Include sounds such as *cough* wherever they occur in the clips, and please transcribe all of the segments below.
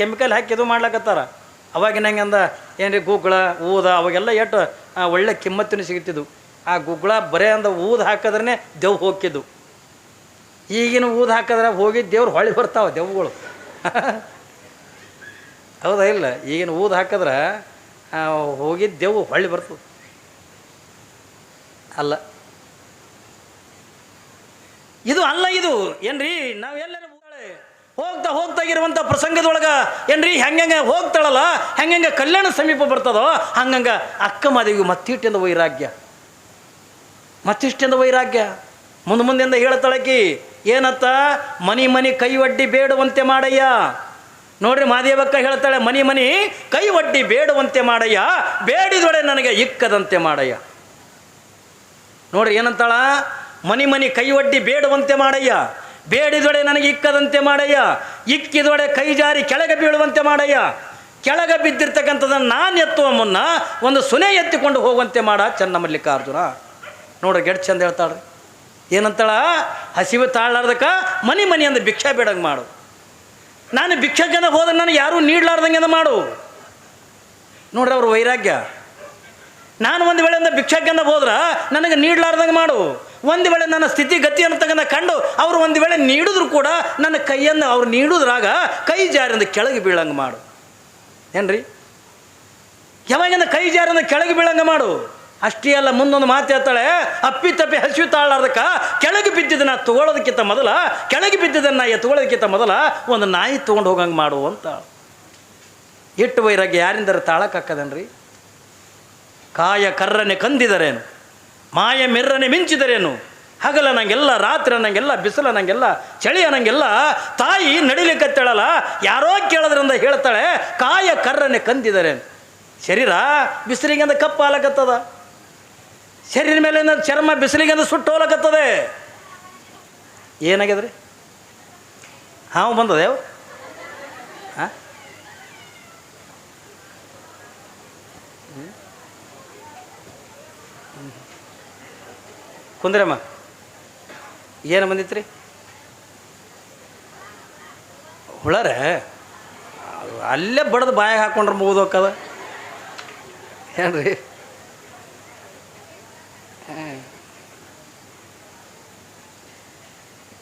Chemical ಹಾಕಿ ಇದು ಮಾಡ್ಲಕತ್ತಾರ. ಅವಾಗಿನ ಹೆಂಗಂದ ಏನ್ರಿ ಗುಗ್ಗಳ ಊದ, ಅವಾಗೆಲ್ಲ ಎಷ್ಟು ಒಳ್ಳೆ ಕಿಮ್ಮತ್ತಿನ ಸಿಗುತ್ತಿದ್ದು ಆ ಗುಗ್ಗಳ ಬರೇ ಅಂದ ಊದ ಹಾಕಿದ್ರೆ ದೆವ್ ಹೋಗಿದ್ದು ಈಗಿನ ಊದ ಹಾಕಿದ್ರೆ ಹೋಗಿ ದೇವ್ರು ಹೊಳಿ ಬರ್ತಾವ ದೆವ್ಗಳು. *laughs* ಹೌದಾ ಇಲ್ಲ? ಈಗಿನ ಊದ ಹಾಕಿದ್ರೆ ಹೋಗಿ ದೆವ್ವು ಹೊಳ್ಳಿ ಬರ್ತದೆ. ಅಲ್ಲ. ಇದು ಅಲ್ಲ ಇದು. ಏನ್ರಿ ನಾವು ಎಲ್ಲರೂ ಹೋಗ್ತಾ ಹೋಗ್ತಾ ಇರುವಂಥ ಪ್ರಸಂಗದೊಳಗ ಏನ್ರಿ? ಹೆಂಗೆ ಹೋಗ್ತಾಳಲ್ಲ ಹೆಂಗೆ ಕಲ್ಯಾಣ ಸಮೀಪ ಬರ್ತದೋ, ಹಂಗಂಗ ಅಕ್ಕ ಮಾದೇವಿಗೆ ಮತ್ತಿಟ್ಟಿಂದ ವೈರಾಗ್ಯ. ಮತ್ತಿಷ್ಟಿಂದ ವೈರಾಗ್ಯ. ಮುಂದೆ ಮುಂದೆಂದ ಹೇಳ್ತಾಳಕಿ ಏನತ್ತ? ಮನಿ ಮನಿ ಕೈ ಒಡ್ಡಿ ಬೇಡುವಂತೆ ಮಾಡಯ್ಯ. ನೋಡ್ರಿ ಮಾದೇವಕ್ಕ ಹೇಳ್ತಾಳೆ, ಮನಿ ಮನಿ ಕೈ ಒಡ್ಡಿ ಬೇಡುವಂತೆ ಮಾಡಯ್ಯ, ಬೇಡಿದೊಡೆ ನನಗೆ ಇಕ್ಕದಂತೆ ಮಾಡಯ್ಯ. ನೋಡ್ರಿ ಏನಂತಾಳ? ಮನಿ ಮನಿ ಕೈ ಒಡ್ಡಿ ಬೇಡುವಂತೆ ಮಾಡಯ್ಯ. ಬೇಡಿದೊಡೆ ನನಗೆ ಇಕ್ಕದಂತೆ ಮಾಡಯ್ಯ. ಇಕ್ಕಿದೊಡೆ ಕೈ ಜಾರಿ ಕೆಳಗೆ ಬೀಳುವಂತೆ ಮಾಡಯ್ಯ. ಕೆಳಗೆ ಬಿದ್ದಿರ್ತಕ್ಕಂಥದ್ದನ್ನು ನಾನು ಎತ್ತುವ ಮುನ್ನ ಒಂದು ಸುನೆ ಎತ್ತಿಕೊಂಡು ಹೋಗುವಂತೆ ಮಾಡ ಚನ್ನಮಲ್ಲಿಕಾರ್ಜುನ ನೋಡ್ರಿ ಗೆಡ್ ಚಂದ ಹೇಳ್ತಾಳ್ರಿ. ಏನಂತಾಳ? ಹಸಿವು ತಾಳಾರ್ದಕ್ಕ ಮನಿ ಮನಿ ಅಂದ ಭಿಕ್ಷೆ ಬೇಡಂಗೆ ಮಾಡು. ನಾನು ಭಿಕ್ಷಕನ ಹೋದ್ರೆ ನನಗೆ ಯಾರೂ ನೀಡ್ಲಾರ್ದಂಗೆ ಮಾಡು. ನೋಡ್ರಿ ಅವ್ರ ವೈರಾಗ್ಯ. ನಾನು ಒಂದು ವೇಳೆಯಿಂದ ಭಿಕ್ಷಕನ ಹೋದ್ರೆ ನನಗೆ ನೀಡ್ಲಾರ್ದಂಗೆ ಮಾಡು. ಒಂದು ವೇಳೆ ನನ್ನ ಸ್ಥಿತಿ ಗತಿಯನ್ನು ತಗನ ಕಂಡು ಅವರು ಒಂದು ವೇಳೆ ನೀಡಿದ್ರು ಕೂಡ ನನ್ನ ಕೈಯನ್ನು ಅವ್ರು ನೀಡುದ್ರಾಗ ಕೈ ಜಾರಿಂದ ಕೆಳಗೆ ಬೀಳಂಗೆ ಮಾಡು. ಏನ್ರಿ? ಯಾವಾಗಿಂದ ಕೈ ಜಾರಿಂದ ಕೆಳಗೆ ಬೀಳಂಗೆ ಮಾಡು? ಅಷ್ಟೇ ಅಲ್ಲ, ಮುಂದೊಂದು ಮಾತು ಹೇಳ್ತಾಳೆ, ಅಪ್ಪಿ ತಪ್ಪಿ ಹಸಿವು ತಾಳಾರ್ದಕ್ಕ ಕೆಳಗೆ ಬಿದ್ದಿದ್ದನ್ನ ತಗೊಳ್ಳೋದಕ್ಕಿಂತ ಮೊದಲ, ಕೆಳಗೆ ಬಿದ್ದಿದ್ದನ್ನ ತಗೊಳ್ಳೋದಕ್ಕಿಂತ ಮೊದಲ ಒಂದು ನಾಯಿ ತೊಗೊಂಡು ಹೋಗಂಗೆ ಮಾಡು ಅಂತ. ಇಟ್ಟು ವೈರಾಗ್ಯ ಯಾರಿಂದರ ತಾಳಕ್ಕಾಕದನ್ರಿ ಕಾಯ ಕರ್ರನೆ ಕಂದಿದರೇನು? ಮಾಯ ಮಿರ್ರನೆ ಮಿಂಚಿದರೇನು? ಹಗಲ ನಂಗೆಲ್ಲ, ರಾತ್ರಿ ನಂಗೆಲ್ಲ, ಬಿಸಿಲ ನಂಗೆಲ್ಲ ಚಳಿ ನಂಗೆಲ್ಲ, ತಾಯಿ ನಡಿಲಿಕ್ಕತ್ತೇಳಲ್ಲ ಯಾರೋ ಕೇಳೋದ್ರಿಂದ ಹೇಳ್ತಾಳೆ, ಕಾಯ ಕರ್ರನೆ ಕಂದಿದರೇನು ಶರೀರ ಬಿಸಿಲಿಗೆಂದ ಕಪ್ಪು ಹಾಲಕತ್ತದ ಶರೀರ ಮೇಲೆ ಚರ್ಮ ಬಿಸಿಲಿಗೆಂದ ಸುಟ್ಟು ಹೋಲಕತ್ತದೆ ಏನಾಗ್ಯದ್ರಿ? ಹಾವು ಬಂದದೇವು ಹಾಂ? ಕುಂದ್ರಮ್ಮ. ಏನು ಬಂದಿತ್ತು ಹುಳರೆ? ಅದು ಅಲ್ಲೇ ಬಡ್ದು ಬಾಯಾಗ ಹಾಕೊಂಡ್ರೆ ಹೋಗ್ಕದ ಏನ್ರಿ.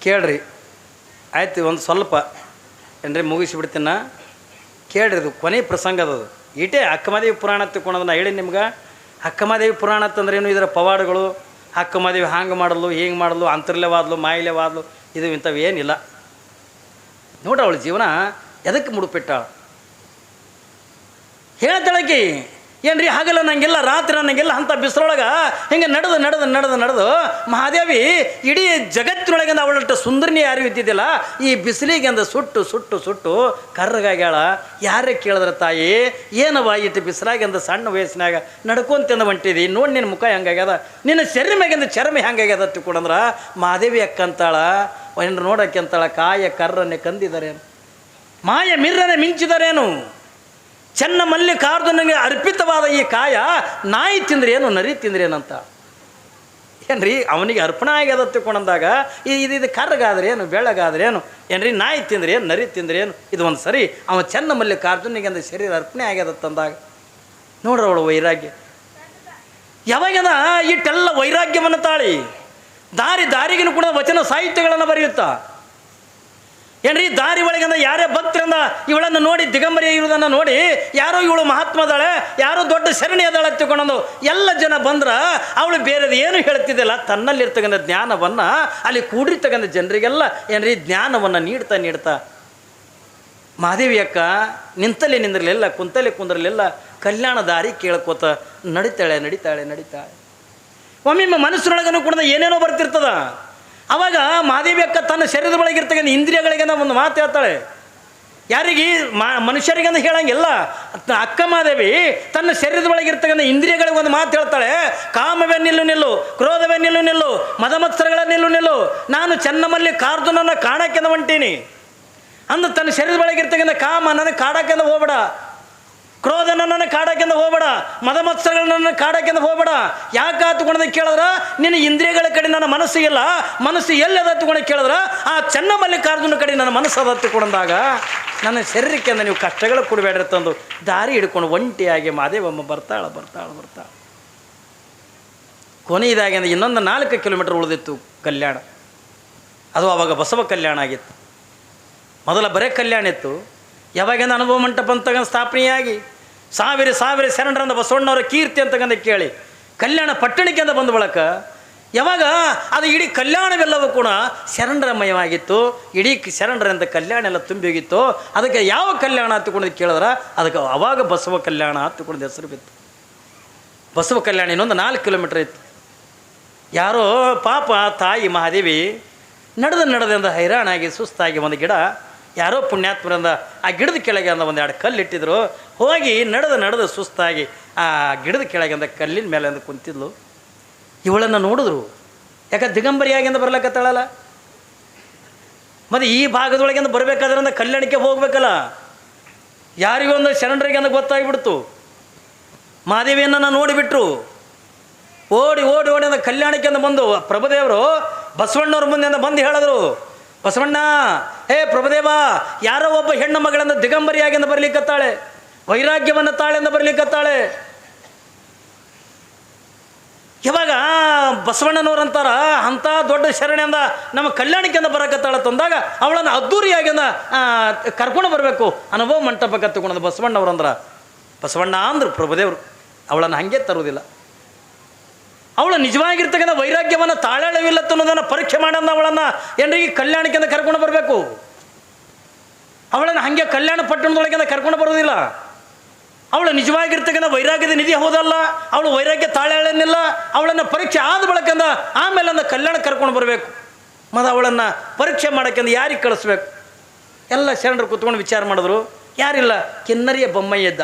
ಕೇಳ್ರಿ. ಆಯ್ತು ಒಂದು ಸ್ವಲ್ಪ. ಏನ್ರಿ ಮುಗಿಸಿಬಿಡ್ತೀನ. ಕೇಳ್ರಿ ಅದು ಕೊನೆ ಪ್ರಸಂಗ ಅದು. ಇಟೇ ಅಕ್ಕಮದೇವಿ ಪುರಾಣ ತಿಳ್ಕೊಳೋದು ನಾ ಹೇಳಿ ನಿಮ್ಗೆ. ಅಕ್ಕಮದೇವಿ ಪುರಾಣ ಅಂತಂದ್ರೆ ಏನು ಇದರ ಪವಾಡಗಳು ಅಕ್ಕಮದೇವಿ ಹಾಂಗೆ ಮಾಡಲು, ಹಿಂಗೆ ಮಾಡಲು ಅಂತರ್ಲೆವಾದ್ಲು ಮಾಯಿಲೆವಾದ್ಲು ಇದು ಇಂಥವು ಏನಿಲ್ಲ. ನೋಡ್ರಿ ಅವಳ ಜೀವನ ಎದಕ್ಕೆ ಮುಡುಪಿಟ್ಟಾಳ? ಹೇಳ್ತಾಳಕಿ ಏನ್ರಿ ಹಾಗಲ್ಲ ನಂಗೆಲ್ಲ, ರಾತ್ರಿ ನಂಗೆಲ್ಲ ಅಂಥ ಬಿಸಿಲೊಳಗೆ ಹಿಂಗೆ ನಡೆದು ನಡೆದು ನಡೆದು ನಡೆದು ಮಹಾದೇವಿ ಇಡೀ ಜಗತ್ತಿನೊಳಗಿಂದ ಅವಳಷ್ಟು ಸುಂದರನಿ ಯಾರು ಇದ್ದಿದ್ದಿಲ್ಲ, ಈ ಬಿಸಿಲಿಗೆ ಅಂದ ಸುಟ್ಟು ಸುಟ್ಟು ಸುಟ್ಟು ಕರ್ರಗಾಗ್ಯಾಳ. ಯಾರೇ ಕೇಳಿದ್ರೆ ತಾಯಿ ಏನವ ಇಟ್ಟು ಬಿಸಿಲಾಗಿ ಅಂದ ಸಣ್ಣ ವಯಸ್ಸಿನಾಗ ನಡ್ಕೊಂತಿಂದ ಹೊಂಟಿದಿ? ನೋಡಿ ನಿನ್ನ ಮುಖ ಹೆಂಗಾಗ್ಯದ? ನಿನ್ನ ಶರೀರ ಮ್ಯಾಗಿಂದ ಚರ್ಮ ಹೆಂಗಾಗ್ಯದ ತಿಳ್ಕೊಂಡ್ರ ಮಹಾದೇವಿ ಅಕ್ಕಂತಾಳ ಒಂದು ನೋಡಕ್ಕೆ ಅಂತಾಳ ಕಾಯ ಕರ್ರನ್ನೇ ಕಂದಿದಾರೇನು? ಮಾಯ ಮಿರ್ರನೆ ಮಿಂಚಿದರೇನು? ಚೆನ್ನ ಮಲ್ಲಿಕಾರ್ಜುನಿಗೆ ಅರ್ಪಿತವಾದ ಈ ಕಾಯ, ನಾಯಿ ತಿಂದ್ರೆ ಏನು ನರಿ ತಿಂದ್ರೆ ಏನಂತ ಏನ್ರಿ, ಅವನಿಗೆ ಅರ್ಪಣೆ ಆಗ್ಯದ ತಿಳ್ಕೊಂಡಂದಾಗ ಇದು ಇದು ಕರ್ರಗಾದ್ರೆ ಏನು ಏನ್ರಿ, ನಾಯಿ ತಿಂದ್ರೆ ಏನು ನರಿ ತಿಂದ್ರೆ ಏನು ಇದು ಒಂದು ಸರಿ, ಅವ ಚೆನ್ನ ಮಲ್ಲಿಕಾರ್ಜುನಿಗೆ ಅಂದ ಶರೀರ ಅರ್ಪಣೆ ಆಗ್ಯದ ತಂದಾಗ. ಅವಳು ವೈರಾಗ್ಯ. ಯಾವಾಗದ ಇಟ್ಟೆಲ್ಲ ವೈರಾಗ್ಯವನ್ನು ತಾಳಿ. ದಾರಿ ದಾರಿಗಿನ ಕೂಡ ವಚನ ಸಾಹಿತ್ಯಗಳನ್ನು ಬರೆಯುತ್ತಾ. ಏನ್ರಿ, ದಾರಿ ಒಳಗಿಂದ ಯಾರೇ ಭಕ್ತರಿಂದ ಇವಳನ್ನು ನೋಡಿ ದಿಗಂಬರಿ ಇರುವುದನ್ನು ನೋಡಿ, ಯಾರೋ ಇವಳು ಮಹಾತ್ಮದಾಳೆ ಯಾರೋ ದೊಡ್ಡ ಶರಣಿ ಅದಾಳೆ ತಿಳ್ಕೊಂಡು ಎಲ್ಲ ಜನ ಬಂದ್ರ, ಅವಳು ಬೇರೆದು ಏನು ಹೇಳ್ತಿದ್ದಿಲ್ಲ. ತನ್ನಲ್ಲಿರ್ತಕ್ಕಂಥ ಜ್ಞಾನವನ್ನು, ಅಲ್ಲಿ ಕೂಡಿರ್ತಕ್ಕಂಥ ಜನರಿಗೆಲ್ಲ, ಏನ್ರಿ, ಜ್ಞಾನವನ್ನು ನೀಡ್ತಾ ನೀಡ್ತಾ ಮಹಾದೇವಿ ಅಕ್ಕ, ನಿಂತಲ್ಲಿ ನಿಂದಿರಲಿಲ್ಲ, ಕುಂತಲ್ಲಿ ಕುಂದಿರಲಿಲ್ಲ, ಕಲ್ಯಾಣ ದಾರಿ ಕೇಳ್ಕೋತ, ನಡಿತಾಳೆ ನಡಿತಾಳೆ ನಡಿತಾಳೆ. ಒಮ್ಮೆ ಮನಸ್ಸಿನೊಳಗನು ಕೂಡ ಏನೇನೋ ಬರ್ತಿರ್ತದ. ಅವಾಗ ಮಾದೇವಿ ಅಕ್ಕ ತನ್ನ ಶರೀರದ ಒಳಗಿರ್ತಕ್ಕಂಥ ಇಂದ್ರಿಯಗಳಿಗೆ ಒಂದು ಮಾತು ಹೇಳ್ತಾಳೆ. ಯಾರಿಗೆ? ಮಾ ಮನುಷ್ಯರಿಗಂತ ಹೇಳಂಗಿಲ್ಲ. ಅಕ್ಕ ಮಾದೇವಿ ತನ್ನ ಶರೀರದ ಒಳಗಿರ್ತಕ್ಕಂಥ ಇಂದ್ರಿಯಗಳಿಗೆ ಒಂದು ಮಾತು ಹೇಳ್ತಾಳೆ. ಕಾಮವೇ ನಿಲ್ಲು ನಿಲ್ಲು, ಕ್ರೋಧವೇ ನಿಲ್ಲು ನಿಲ್ಲು, ಮದಮತ್ಸರಗಳ ನಿಲ್ಲು ನಿಲ್ಲು, ನಾನು ಚೆನ್ನಮಲ್ಲಿ ಕಾರ್ಜುನನ್ನು ಕಾಣಕ್ಕೆಂದ ಹೊಂಟೀನಿ. ಅಂದು ತನ್ನ ಶರೀರದ ಒಳಗಿರ್ತಕ್ಕಂಥ ಕಾಮ ನನಗೆ ಕಾಡಕ್ಕೆಂದ ಹೋಗ್ಬೇಡ. ಕ್ರೋಧ ನನ್ನನ್ನು ಕಾಡಕ್ಕಿಂತ ಹೋಗ್ಬೇಡ ಮದ ಮತ್ಸರಗಳನ್ನ ಕಾಡಕ್ಕಿಂತ ಹೋಗ್ಬೇಡ. ಯಾಕೆ ಹತ್ಕೊಂಡ ಕೇಳಿದ್ರ? ನಿನ್ನ ಇಂದ್ರಿಯಗಳ ಕಡೆ ನನ್ನ ಮನಸ್ಸು ಇಲ್ಲ. ಮನಸ್ಸು ಎಲ್ಲಿ ಅದ ಹತ್ಕೊಂಡು ಕೇಳಿದ್ರ? ಆ ಚೆನ್ನ ಮಲ್ಲಿಕಾರ್ಜುನ ಕಡೆ ನನ್ನ ಮನಸ್ಸು ಅದ ಹತ್ಕೊಂಡಾಗ ನನ್ನ ಶರೀರಕ್ಕೆ ಅಂದ ನೀವು ಕಷ್ಟಗಳು ಕೊಡಬೇಡ್ರಿ ತಂದು. ದಾರಿ ಹಿಡ್ಕೊಂಡು ಒಂಟಿಯಾಗಿ ಮಾದೇವಮ್ಮ ಬರ್ತಾಳ ಬರ್ತಾಳ ಬರ್ತಾಳ. ಕೊನೆಯದಾಗಿ ಇನ್ನೊಂದು ನಾಲ್ಕು ಕಿಲೋಮೀಟರ್ ಉಳಿದಿತ್ತು ಕಲ್ಯಾಣ. ಅದು ಅವಾಗ ಬಸವ ಕಲ್ಯಾಣ ಆಗಿತ್ತು. ಮೊದಲ ಬರೇ ಕಲ್ಯಾಣ ಇತ್ತು. ಯಾವಾಗಿಂದ ಅನುಭವ ಮಂಟಪ ಅಂತಕ್ಕಂಥ ಸ್ಥಾಪನೆಯಾಗಿ ಸಾವಿರ ಸಾವಿರ ಶರಣರಂದ ಬಸವಣ್ಣವರ ಕೀರ್ತಿ ಅಂತಕ್ಕಂಥ ಕೇಳಿ, ಕಲ್ಯಾಣ ಪಟ್ಟಣಕ್ಕೆ ಅಂತ ಬಂದ ಬಳಕ, ಯಾವಾಗ ಅದು ಇಡೀ ಕಲ್ಯಾಣವೆಲ್ಲವೂ ಕೂಡ ಶರಣರಮಯವಾಗಿತ್ತು, ಇಡೀ ಶರಣರಂತ ಕಲ್ಯಾಣ ಎಲ್ಲ ತುಂಬಿ ಹೋಗಿತ್ತು ಅದಕ್ಕೆ ಯಾವ ಕಲ್ಯಾಣ ಹತ್ತುಕೊಂಡು ಕೇಳಿದ್ರೆ, ಅದಕ್ಕೆ ಅವಾಗ ಬಸವ ಕಲ್ಯಾಣ ಹತ್ತುಕೊಂಡು ಹೆಸರು ಬಿತ್ತು. ಬಸವ ಕಲ್ಯಾಣ ಇನ್ನೊಂದು ನಾಲ್ಕು ಕಿಲೋಮೀಟ್ರ್ ಇತ್ತು. ಯಾರೋ ಪಾಪ ತಾಯಿ ಮಹಾದೇವಿ, ನಡೆದ ನಡೆದಿಂದ ಹೈರಾಣಾಗಿ ಸುಸ್ತಾಗಿ ಒಂದು ಗಿಡ ಯಾರೋ ಪುಣ್ಯಾತ್ಮರಿಂದ ಆ ಗಿಡದ ಕೆಳಗೆ ಅಂದ ಒಂದೆರಡು ಕಲ್ಲು ಇಟ್ಟಿದ್ರು ಹೋಗಿ ನಡೆದು ನಡೆದು ಸುಸ್ತಾಗಿ ಆ ಗಿಡದ ಕೆಳಗೆ ಅಂದ ಕಲ್ಲಿನ ಮೇಲೆ ಅಂದ ಕುಂತಿದ್ಲು. ಇವಳನ್ನು ನೋಡಿದ್ರು. ಯಾಕೆ ದಿಗಂಬರಿಯಾಗಿಂದ ಬರ್ಲಕ್ಕತ್ತಾಳಲ್ಲ ಮತ್ತು ಈ ಭಾಗದೊಳಗಿಂದ ಬರಬೇಕಾದ್ರಿಂದ ಕಲ್ಯಾಣಕ್ಕೆ ಹೋಗ್ಬೇಕಲ್ಲ. ಯಾರಿಗೊಂದು ಶರಣರಿಗೆ ಅಂದ ಗೊತ್ತಾಗ್ಬಿಡ್ತು. ಮಾದೇವಿಯನ್ನು ನೋಡಿಬಿಟ್ರು. ಓಡಿ ಓಡಿ ಓಡಿ ಅಂದ ಕಲ್ಯಾಣಕ್ಕೆ ಅಂದ ಬಂದು ಪ್ರಭುದೇವರು ಬಸವಣ್ಣವ್ರ ಮುಂದೆ ಅಂದ ಬಂದು ಹೇಳಿದ್ರು. ಬಸವಣ್ಣ ಹೇ ಪ್ರಭುದೇವ, ಯಾರೋ ಒಬ್ಬ ಹೆಣ್ಣು ಮಗಳನ್ನು ದಿಗಂಬರಿಯಾಗಿಂದ ಬರಲಿಕ್ಕತ್ತಾಳೆ, ವೈರಾಗ್ಯವನ್ನು ತಾಳೆಂದು ಬರಲಿಕ್ಕತ್ತಾಳೆ. ಇವಾಗ ಬಸವಣ್ಣನವ್ರು ಅಂತಾರ ಅಂಥ ದೊಡ್ಡ ಶರಣೆಯಿಂದ ನಮ್ಮ ಕಲ್ಯಾಣಕ್ಕೆಂದ ಬರಕತ್ತಾಳ ತಂದಾಗ ಅವಳನ್ನು ಅದ್ದೂರಿಯಾಗಿಂದ ಕರ್ಕೊಂಡು ಬರಬೇಕು. ಅನುಭವ ಮಂಟಪ ತಗೊಂಡು ಬಸವಣ್ಣವ್ರು ಅಂದ್ರ ಬಸವಣ್ಣ ಅಂದ್ರೆ ಪ್ರಭುದೇವರು, ಅವಳನ್ನು ಹಾಗೆ ತರುವುದಿಲ್ಲ. ಅವಳು ನಿಜವಾಗಿರ್ತಕ್ಕಂಥ ವೈರಾಗ್ಯವನ್ನು ತಾಳಾಳವಿಲ್ಲ ಅನ್ನೋದನ್ನು ಪರೀಕ್ಷೆ ಮಾಡೋಣ ಅವಳನ್ನು ಏನ್ರಿಗೆ ಕಲ್ಯಾಣಕ್ಕಿಂತ ಕರ್ಕೊಂಡು ಬರಬೇಕು? ಅವಳನ್ನು ಹಾಗೆ ಕಲ್ಯಾಣ ಪಟ್ಟಣದೊಳಗಿಂದ ಕರ್ಕೊಂಡು ಬರೋದಿಲ್ಲ ಅವಳು ನಿಜವಾಗಿರ್ತಕ್ಕಂಥ ವೈರಾಗ್ಯದ ನಿಧಿ ಹೋದಲ್ಲ? ಅವಳು ವೈರಾಗ್ಯ ತಾಳೆಳನ್ನಿಲ್ಲ ಅವಳನ್ನು ಪರೀಕ್ಷೆ ಆದ ಬಳಕಂದ ಆಮೇಲೆ ಅಂದ ಕಲ್ಯಾಣ ಕರ್ಕೊಂಡು ಬರಬೇಕು. ಮತ್ತು ಅವಳನ್ನು ಪರೀಕ್ಷೆ ಮಾಡೋಕ್ಕಿಂತ ಯಾರಿಗೆ ಕಳಿಸ್ಬೇಕು? ಎಲ್ಲ ಶರಣರು ಕೂತ್ಕೊಂಡು ವಿಚಾರ ಮಾಡಿದ್ರು. ಯಾರಿಲ್ಲ? ಕಿನ್ನರಿಯ ಬೊಮ್ಮಯ್ಯ ಇದ್ದ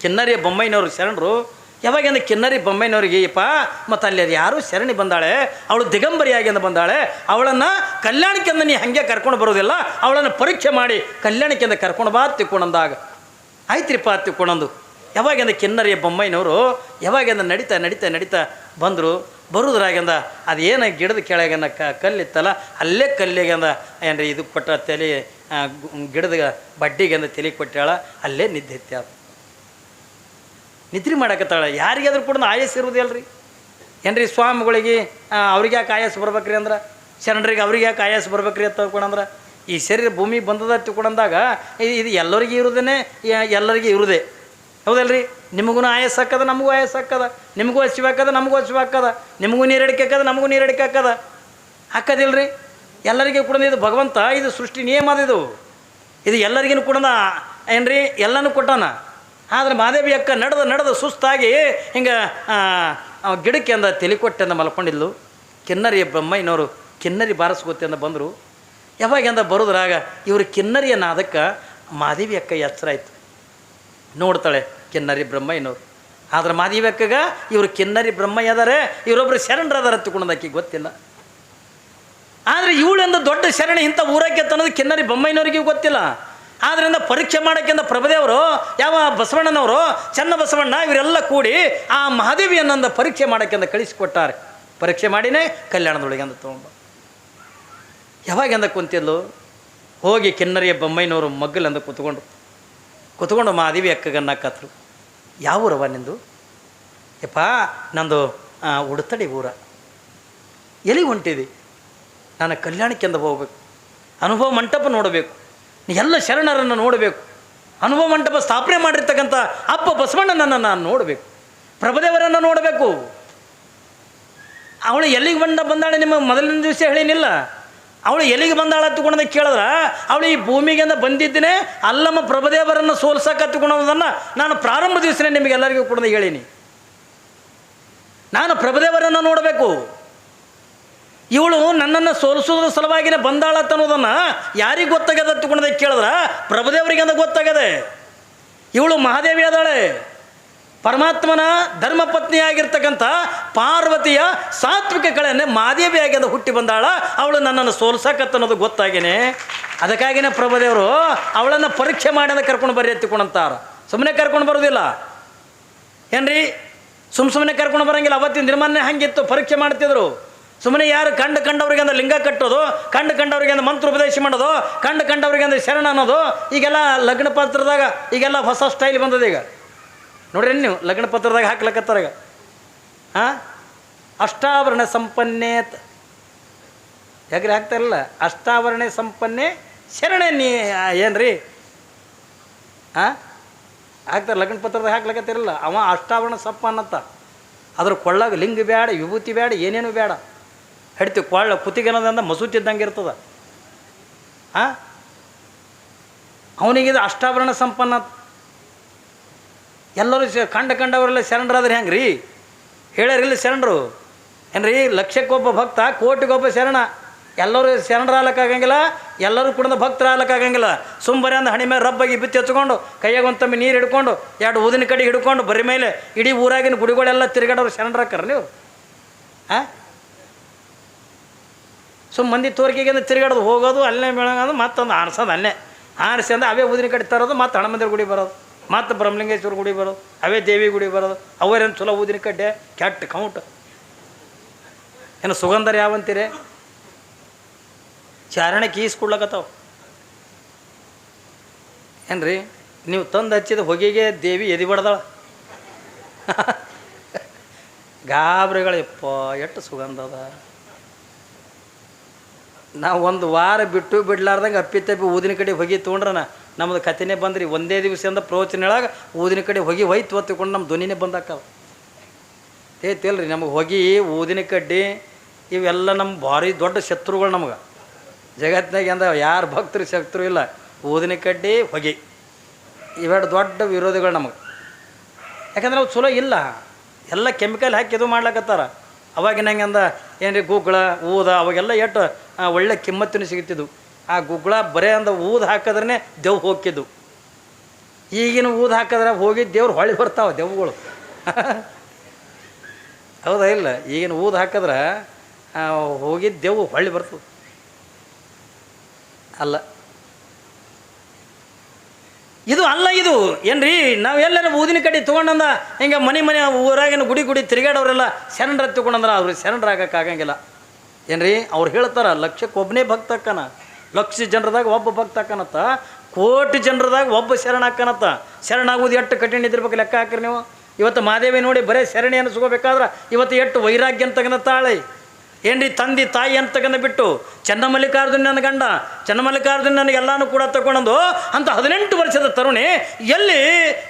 ಕಿನ್ನರಿಯ ಬೊಮ್ಮಯ್ಯನವರು ಶರಣರು ಯಾವಾಗಿಂದ ಕಿನ್ನರಿ ಬೊಂಬೈನವ್ರಿಗೆ ಯಪ್ಪ ಮತ್ತು ಅಲ್ಲಿ ಅದು ಯಾರು ಶರಣಿ ಬಂದಾಳೆ, ಅವಳು ದಿಗಂಬರಿಯಾಗಿ ಅಂತ ಬಂದಾಳೆ, ಅವಳನ್ನು ಕಲ್ಯಾಣಕ್ಕೆಂದ ನೀ ಹಾಗೆ ಕರ್ಕೊಂಡು ಬರೋದಿಲ್ಲ, ಅವಳನ್ನು ಪರೀಕ್ಷೆ ಮಾಡಿ ಕಲ್ಯಾಣಕ್ಕೆಂದ ಕರ್ಕೊಂಡು ಬಾ ತಿಕ್ಕೊಂಡಂದಾಗ ಆಯ್ತ್ರಿಪ್ಪ ತಿಕ್ಕೊಂಡಂದು ಯಾವಾಗಿಂದ ಕಿನ್ನರಿಯ ಬೊಮ್ಮೈನವರು ಯಾವಾಗಿಂದ ನಡೀತಾ ನಡೀತಾ ನಡೀತಾ ಬಂದರು, ಬರುದ್ರಾಗಿಂದ ಅದೇನು ಗಿಡದ ಕೆಳಗಿಂದ ಕ ಕಲ್ಲಿತ್ತಲ್ಲ, ಅಲ್ಲೇ ಕಲ್ಲಿಗೆಂದ ಏನ್ರಿ ಇದು ಕೊಟ್ಟ ತಲೆ ಗಿಡದ ಬಡ್ಡಿಗೆಂದ ತಲೆ ಕೊಟ್ಟಾಳ ಅಲ್ಲೇ ನಿದ್ದೆ ಎತ್ತಾಳ ನಿದ್ರೆ ಮಾಡಕತ್ತಾಳ. ಯಾರಿಗಾದ್ರೂ ಕೂಡ ಆಯಸ್ ಇರುವುದಿಲ್ಲರಿ ಏನ್ರಿ ಸ್ವಾಮಿಗಳಿಗೆ ಅವ್ರಿಗೆ ಯಾಕೆ ಆಯಾಸ ಬರ್ಬೇಕ್ರಿ ಅಂದ್ರೆ? ಶರಣರಿಗೆ ಅವ್ರಿಗೆ ಯಾಕೆ ಆಯಾಸ ಬರ್ಬೇಕ್ರಿ ಅಂತ ತಿಳ್ಕೊಂಡಂದ್ರೆ ಈ ಶರೀರ ಭೂಮಿ ಬಂದದ ತಿಳ್ಕೊಂಡಂದಾಗ ಇದು ಎಲ್ಲರಿಗೆ ಇರುವುದೇ ಎಲ್ಲರಿಗೂ ಇರುದೇ. ಹೌದಲ್ರಿ? ನಿಮಗೂ ಆಯಾಸ ಹಾಕದ ನಮಗೂ ಆಯಾಸ ಹಾಕದ ನಿಮಗೂ ಹಸಿವು ಹಾಕದ ನಮಗೂ ಹಸಿವು ಹಾಕದ ನಿಮಗೂ ನೀರಡಿಕೆ ಹಾಕದ ನಮಗೂ ನೀರಡಿಕೆ ಹಾಕದ ಹಾಕದಿಲ್ರಿ ಎಲ್ಲರಿಗೆ ಕೂಡ ಇದು ಭಗವಂತ, ಇದು ಸೃಷ್ಟಿ ನಿಯಮ ಅದು ಇದು. ಇದು ಎಲ್ಲರಿಗೂ ಕೂಡ ಏನ್ರಿ? ಎಲ್ಲನೂ ಕೊಟ್ಟಾನ. ಆದ್ರೆ ಮಾದೇವಿ ಅಕ್ಕ ನಡೆದು ನಡೆದು ಸುಸ್ತಾಗಿ ಹಿಂಗೆ ಗಿಡಕ್ಕೆ ಅಂದ ತಲೆ ಕೊಟ್ಟೆಂದ ಮಲ್ಕೊಂಡಿದ್ಲು. ಕಿನ್ನರಿ ಬ್ರಹ್ಮಯ್ಯನವರು ಕಿನ್ನರಿ ಬಾರಿಸ್ಕೋತಿ ಅಂದ ಬಂದರು. ಯಾವಾಗೆಂದ ಬರೋದ್ರಾಗ ಇವರು ಕಿನ್ನರಿಯ ಅದಕ್ಕೆ ಮಾದೇವಿ ಅಕ್ಕ ಎಚ್ಚರ ಆಯ್ತು. ನೋಡ್ತಾಳೆ ಕಿನ್ನರಿ ಬ್ರಹ್ಮಯ್ಯನವ್ರು ಆದ್ರೆ ಮಾದೇವಿ ಅಕ್ಕಗ ಇವರು ಕಿನ್ನರಿ ಬ್ರಹ್ಮಯ್ಯ ಅದಾರೆ ಇವರೊಬ್ಬರು ಶರಣರು ಅದಾರ ತಿಳ್ಕೊಂಡಾಕಿ ಗೊತ್ತಿಲ್ಲ. ಆದರೆ ಇವಳೆಂದ ದೊಡ್ಡ ಶರಣಿ ಇಂಥ ಊರಕ್ಕೆ ತನ್ನೋದು ಕಿನ್ನರಿ ಬೊಮ್ಮಯ್ಯನವರಿಗೂ ಗೊತ್ತಿಲ್ಲ. ಆದ್ದರಿಂದ ಪರೀಕ್ಷೆ ಮಾಡೋಕ್ಕಿಂತ ಪ್ರಭುದೇವರು ಯಾವ ಬಸವಣ್ಣನವರು, ಚನ್ನ ಬಸವಣ್ಣ, ಇವರೆಲ್ಲ ಕೂಡಿ ಆ ಮಹಾದೇವಿಯನ್ನೊಂದು ಪರೀಕ್ಷೆ ಮಾಡೋಕ್ಕಿಂತ ಕಳಿಸಿಕೊಟ್ಟಾರೆ. ಪರೀಕ್ಷೆ ಮಾಡಿನೇ ಕಲ್ಯಾಣದೊಳಗೆ ಅಂತ ತೊಗೊಂಡು ಯಾವಾಗೆಂದ ಕುಂತಿದ್ಲು? ಹೋಗಿ ಕಿನ್ನರಿಯ ಬೊಮ್ಮಯ್ಯನವರು ಮಗ್ಗಲೆಂದ ಕೂತ್ಕೊಂಡು. ಕೂತ್ಕೊಂಡು ಮಹಾದೇವಿ ಅಕ್ಕಗನ್ನ ಕತ್ರು ಯಾವ ಊರವ ನಿಂದು? ಯಪ್ಪ, ನಂದು ಉಡ್ತಡಿ ಊರ. ಎಲ್ಲಿಗೆ ಹೊಂಟಿದೆ? ನಾನು ಕಲ್ಯಾಣಕ್ಕೆಂದ ಹೋಗ್ಬೇಕು. ಅನುಭವ ಮಂಟಪ ನೋಡಬೇಕು. ಎಲ್ಲ ಶರಣರನ್ನು ನೋಡಬೇಕು. ಅನುಭವ ಮಂಟಪ ಸ್ಥಾಪನೆ ಮಾಡಿರ್ತಕ್ಕಂಥ ಅಪ್ಪ ಬಸವಣ್ಣನನ್ನು ನಾನು ನೋಡಬೇಕು. ಪ್ರಭದೇವರನ್ನು ನೋಡಬೇಕು. ಅವಳು ಎಲ್ಲಿಗೆ ಬಂದ ಬಂದಾಳೆ ನಿಮ್ಮ ಮೊದಲಿನ ದಿವಸ ಹೇಳಿನಿಲ್ಲ. ಅವಳು ಎಲ್ಲಿಗೆ ಬಂದಾಳ ಹತ್ತುಕೊಂಡ ಕೇಳಿದ್ರ, ಅವಳು ಈ ಭೂಮಿಗೆಂದ ಬಂದಿದ್ದೇನೆ ಅಲ್ಲಮ್ಮ ಪ್ರಭದೇವರನ್ನು ಸೋಲ್ಸಕ್ಕೆ ಹತ್ತುಕೊಳ್ಳೋದನ್ನು ನಾನು ಪ್ರಾರಂಭ ದಿವಸನೇ ನಿಮಗೆಲ್ಲರಿಗೂ ಕೂಡ ಹೇಳೀನಿ. ನಾನು ಪ್ರಭದೇವರನ್ನು ನೋಡಬೇಕು. ಇವಳು ನನ್ನನ್ನು ಸೋಲಿಸೋದ್ರ ಸಲುವಾಗಿನೇ ಬಂದಾಳ ಅನ್ನೋದನ್ನು ಯಾರಿಗೆ ಗೊತ್ತಾಗದ ತಗೊಂಡದ ಕೇಳಿದ್ರ? ಪ್ರಭುದೇವರಿಗೆ ಅಂತ ಗೊತ್ತಾಗದೆ ಇವಳು ಮಹಾದೇವಿ ಅದಾಳೆ ಪರಮಾತ್ಮನ ಧರ್ಮಪತ್ನಿಯಾಗಿರ್ತಕ್ಕಂಥ ಪಾರ್ವತಿಯ ಸಾತ್ವಿಕ ಕಳೆಯನ್ನೇ ಮಹಾದೇವಿ ಆಗ್ಯದ ಹುಟ್ಟಿ ಬಂದಾಳ. ಅವಳು ನನ್ನನ್ನು ಸೋಲ್ಸಕತ್ತ ಅನ್ನೋದು ಗೊತ್ತಾಗೇನೆ. ಅದಕ್ಕಾಗಿನೇ ಪ್ರಭುದೇವರು ಅವಳನ್ನು ಪರೀಕ್ಷೆ ಮಾಡಿ ಅಂತ ಕರ್ಕೊಂಡು ಬರ್ರಿ ಎತ್ತಿಕೊಂಡಂತಾರ ಸುಮ್ಮನೆ ಕರ್ಕೊಂಡು ಬರೋದಿಲ್ಲ. ಏನ್ರಿ? ಸುಮ್ಮ ಸುಮ್ಮನೆ ಕರ್ಕೊಂಡು ಬರಂಗಿಲ್ಲ. ಅವತ್ತಿನ ದಿನಮಾನ್ಯ ಹಂಗಿತ್ತು. ಪರೀಕ್ಷೆ ಮಾಡ್ತಿದ್ರು. ಸುಮ್ಮನೆ ಯಾರು ಕಂಡು ಕಂಡವ್ರಿಗೆ ಅಂದ್ರೆ ಲಿಂಗ ಕಟ್ಟೋದು, ಕಂಡು ಕಂಡವ್ರಿಗೆ ಅಂದ್ರೆ ಮಂತ್ರ ಉಪದೇಶ ಮಾಡೋದು, ಕಂಡು ಕಂಡವ್ರಿಗೆ ಅಂದ್ರೆ ಶರಣ ಅನ್ನೋದು, ಈಗೆಲ್ಲ ಲಗ್ನ ಪತ್ರದಾಗ ಈಗೆಲ್ಲ ಹೊಸ ಸ್ಟೈಲ್ ಬಂದದ ಈಗ. ನೋಡ್ರಿ ನೀವು, ಲಗ್ನ ಪತ್ರದಾಗ ಹಾಕ್ಲಕತ್ತಾರ ಈಗ. ಹಾಂ? ಅಷ್ಟಾವರಣ ಸಂಪನ್ನೇತ್. ಯಾಕ್ರಿ ಹಾಕ್ತಾರಲ್ಲ? ಅಷ್ಟಾವರಣ ಸಂಪನ್ನೆ ಶರಣ ನೀ ಏನ್ರಿ? ಹಾಂ? ಹಾಕ್ತಾರೆ, ಲಗ್ನ ಪತ್ರದಾಗ ಹಾಕ್ಲಕ್ಕತ್ತಿರಲ್ಲ ಅವ ಅಷ್ಟಾವರಣ ಸಂಪನ್ನತ್ತ ಅದ್ರ ಕೊಳ್ಳಾಗ ಲಿಂಗ ಬೇಡ ವಿಭೂತಿ ಬೇಡ ಏನೇನು ಬೇಡ ಹಿಡ್ತೀವಿ ಕೊಳ್ಳ ಕುತ್ತಿಗೆನದಂದ ಮಸೂತಿದ್ದಂಗೆ ಇರ್ತದ. ಹಾಂ? ಅವನಿಗಿದು ಅಷ್ಟಾಭರಣ ಸಂಪನ್ನ. ಎಲ್ಲರೂ ಕಂಡ ಕಂಡವರೆಲ್ಲ ಶರಣರಾದ್ರೆ ಹೆಂಗೆ ರೀ ಹೇಳ್ಯಾರಿಲ್ಲ ಶರಣರು? ಏನ್ರಿ? ಲಕ್ಷಕ್ಕೊಬ್ಬ ಭಕ್ತ, ಕೋಟಿಗೊಬ್ಬ ಶರಣ. ಎಲ್ಲರೂ ಶರಣರಾಗಕ್ಕಾಗಂಗಿಲ್ಲ ಎಲ್ಲರೂ ಕೂಡ ಭಕ್ತರಾಗಕ್ಕಾಗಂಗಿಲ್ಲ ಸುಂಬರಿ ಅಂದ ಹಣಿ ಮೇಲೆ ರಬ್ಬಾಗಿ ಬಿತ್ತಿ ಹಚ್ಕೊಂಡು, ಕೈಯಾಗ ಒಂದು ತಮ್ಮಿ ನೀರು ಹಿಡ್ಕೊಂಡು, ಎರಡು ಊದಿನ ಕಡೆ ಹಿಡ್ಕೊಂಡು, ಬರೀ ಮೇಲೆ ಇಡೀ ಊರಾಗಿನ ಗುಡಿಗಳೆಲ್ಲ ತಿರುಗಾಡೋರು ಶರಣರಾಕ್ಕಾರ ನೀವು? ಹಾಂ? ಸುಮ್ಮ ಮಂದಿ ತೋರಿಕೆಗೆ ತಿರುಗಾಡೋದು ಹೋಗೋದು, ಅಲ್ಲೇ ಬೆಳಗೋದು, ಮತ್ತೊಂದು ಆರಿಸೋದು ಅಲ್ಲೇ. ಆರಿಸಿ ಅಂದ್ರೆ ಅವೇ ಊದಿನ ಕಡೆ ತರೋದು, ಮತ್ತು ಹಣಮಂದಿರ ಗುಡಿ ಬರೋದು, ಮತ್ತು ಬ್ರಹ್ಮಲಿಂಗೇಶ್ವರ ಗುಡಿ ಬರೋದು, ಅವೇ ದೇವಿ ಗುಡಿ ಬರೋದು. ಅವರೇನು ಚಲೋ ಊದಿನ ಕಡ್ಡೆ, ಕೆಟ್ಟ ಕೌಂಟ್. ಏನು ಸುಗಂಧರ ಯಾವಂತೀರಿ? ಚಾರಣ ಕೀಸ್ ಏನು ರೀ ನೀವು ತಂದು ಹಚ್ಚಿದ ಹೊಗೆಗೆ ದೇವಿ ಎದಿ ಬಡ್ದಾಳ. ಗಾಬ್ರಿಗಳಪ್ಪ ಎಷ್ಟು ಸುಗಂಧ ಅದ. ನಾವು ಒಂದು ವಾರ ಬಿಟ್ಟು ಬಿಡ್ಲಾರ್ದಂಗೆ ಅಪ್ಪಿ ತಪ್ಪಿ ಊದಿನ ಕಡೆ ಹೊಗೆ ತೊಗೊಂಡ್ರನ ನಮ್ಮದು ಕಥೆನೇ ಬಂದ್ರಿ. ಒಂದೇ ದಿವಸದಿಂದ ಪ್ರವಚನ ಹೇಳಾಗ ಊದಿನ ಕಡೆ ಹೊಗೆ ಹೋಯ್ತು ಹೊತ್ತಿಕೊಂಡು ನಮ್ಮ ಧ್ವನಿನೇ ಬಂದಾಕವ. ಏತಿಲ್ರಿ ನಮಗೆ ಹೊಗೆ ಊದಿನ ಕಡ್ಡಿ ಇವೆಲ್ಲ ನಮ್ಮ ಭಾರಿ ದೊಡ್ಡ ಶತ್ರುಗಳು ನಮಗೆ. ಜಗತ್ತಿನಾಗ ಅಂದ ಯಾರು ಭಕ್ತರು ಶತ್ರು ಇಲ್ಲ. ಊದಿನ ಕಡ್ಡಿ ಹೊಗೆ. ಇವೆರಡು ದೊಡ್ಡ ವಿರೋಧಿಗಳು ನಮಗೆ. ಯಾಕಂದ್ರೆ ಅವು ಚಲೋ ಇಲ್ಲ. ಎಲ್ಲ ಕೆಮಿಕಲ್ ಹಾಕಿ ಇದು ಮಾಡ್ಲಕತ್ತಾರ. ಅವಾಗಿನ ಅಂದ, ಏನ್ರಿ ಗುಗ್ಗಳ ಊದ, ಅವಾಗೆಲ್ಲ ಎಷ್ಟು ಒಳ್ಳೆ ಕಿಮ್ಮತ್ತಿನ ಸಿಗ್ತಿದ್ವು ಆ ಗುಗ್ಗಳ ಬರೇ ಅಂದ ಊದ ಹಾಕಿದ್ರೆ ದೆವ್ ಹೋಗಿದ್ದು ಈಗಿನ ಊದ ಹಾಕಿದ್ರೆ ಹೋಗಿ ದೇವ್ರು ಹೊಳಿ ಬರ್ತಾವ ದೆವ್ಗಳು. *laughs* ಹೌದಾ ಇಲ್ಲ? ಈಗಿನ ಊದ ಹಾಕಿದ್ರೆ ಹೋಗಿದ್ದ ದೆವ್ವು ಹೊಳ್ಳಿ ಬರ್ತದೆ. ಅಲ್ಲ. ಇದು ಅಲ್ಲ ಇದು. ಏನ್ರಿ ನಾವು ಎಲ್ಲರ ಊದಿನ ಕಡೆ ತೊಗೊಂಡಂದ ಹಿಂಗೆ ಮನೆ ಮನೆ ಊರಾಗಿನ ಗುಡಿ ಗುಡಿ ತಿರುಗಾಡೋರೆಲ್ಲ ಶರಣರ ಅವ್ರಿಗೆ ಅವ್ರು ಶರಣರಾಗಕ್ಕಾಗಂಗಿಲ್ಲ ಏನ್ರಿ, ಅವ್ರು ಹೇಳ್ತಾರ ಭಕ್ತ ಅಕ್ಕನ. ಲಕ್ಷ ಜನರದಾಗ ಒಬ್ಬ ಭಕ್ತ ಅಕ್ಕನತ್ತ, ಕೋಟಿ ಜನರದಾಗ ಒಬ್ಬ ಶರಣ ಶರಣಾಗುವುದು ಎಷ್ಟು ಕಠಿಣ ಇದ್ದಿರ್ಬೇಕು ಲೆಕ್ಕ ಹಾಕ್ರಿ ನೀವು. ಇವತ್ತು ಮಾದೇವಿ ನೋಡಿ ಬರೀ ಶರಣಿ ಅನಿಸ್ಕೋಬೇಕಾದ್ರೆ ಇವತ್ತು ಎಷ್ಟು ವೈರಾಗ್ಯ ಅಂತ ತಾಳೆ. ಏನ್ರಿ ತಂದೆ ತಾಯಿ ಅಂತ ತಗೊಂಡು ಬಿಟ್ಟು ಚನ್ನಮಲ್ಲಿಕಾರ್ಜುನ ನನ್ನ ಗಂಡ ಚನ್ನಮಲ್ಲಿಕಾರ್ಜುನ ನನಗೆಲ್ಲಾನು ಕೂಡ ತಗೊಂಡು ಅಂತ ಹದಿನೆಂಟು ವರ್ಷದ ತರುಣಿ, ಎಲ್ಲಿ